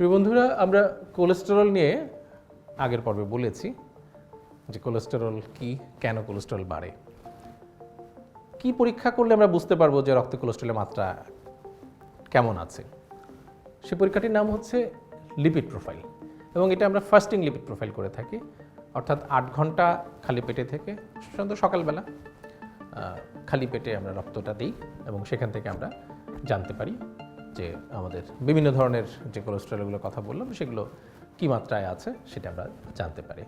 প্রিয় বন্ধুরা, আমরা কোলেস্টেরল নিয়ে আগের পর্বে বলেছি যে কোলেস্টেরল কি, কেন কোলেস্টেরল বাড়ে। কি পরীক্ষা করলে আমরা বুঝতে পারব যে রক্তে কোলেস্টেরলের মাত্রা কেমন আছে? সে পরীক্ষাটির নাম হচ্ছে লিপিড প্রোফাইল এবং এটা আমরা ফাস্টিং লিপিড প্রোফাইল করে থাকি। অর্থাৎ আট ঘণ্টা খালি পেটে থেকে, সাধারণত সকালবেলা খালি পেটে আমরা রক্তটা দিই এবং সেখান থেকে আমরা জানতে পারি যে আমাদের বিভিন্ন ধরনের যে কোলেস্টেরলগুলোর কথা বললাম, সেগুলো কী মাত্রায় আছে সেটা আমরা জানতে পারি।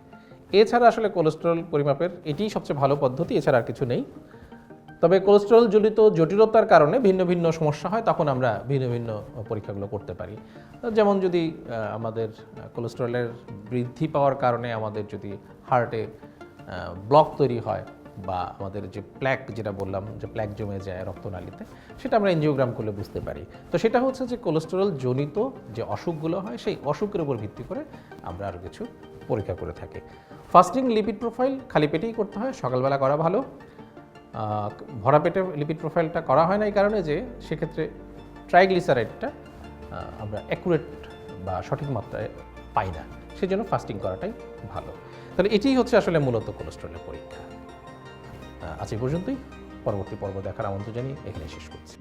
এছাড়া আসলে কোলেস্টেরল পরিমাপের এটিই সবচেয়ে ভালো পদ্ধতি, এছাড়া আর কিছু নেই। তবে কোলেস্টেরল জনিত জটিলতার কারণে ভিন্ন ভিন্ন সমস্যা হয়, তখন আমরা ভিন্ন ভিন্ন পরীক্ষাগুলো করতে পারি। যেমন যদি আমাদের কোলেস্টেরলের বৃদ্ধি পাওয়ার কারণে আমাদের যদি হার্টে ব্লক তৈরি হয় বা আমাদের যে প্ল্যাক যেটা বললাম, যে প্ল্যাক জমে যায় রক্তনালীতে, সেটা আমরা এনজিওগ্রাম করলে বুঝতে পারি। তো সেটা হচ্ছে যে কোলেস্টেরল জনিত যে অসুখগুলো হয়, সেই অসুখের উপর ভিত্তি করে আমরা আরও কিছু পরীক্ষা করে থাকি। ফাস্টিং লিপিড প্রোফাইল খালি পেটেই করতে হয়, সকালবেলা করা ভালো। ভরা পেটে লিপিড প্রোফাইলটা করা হয় না এই কারণে যে সেক্ষেত্রে ট্রাইগ্লিসারাইডটা আমরা অ্যাকুরেট বা সঠিক মাত্রায় পাই না। সেজন্য ফাস্টিং করাটাই ভালো। তাহলে এটিই হচ্ছে আসলে মূলত কোলেস্ট্রলের পরীক্ষা। আজ পর্যন্তই। পরবর্তী পর্ব দেখার আমন্ত্রণ জানিয়ে এখানে শেষ করছি।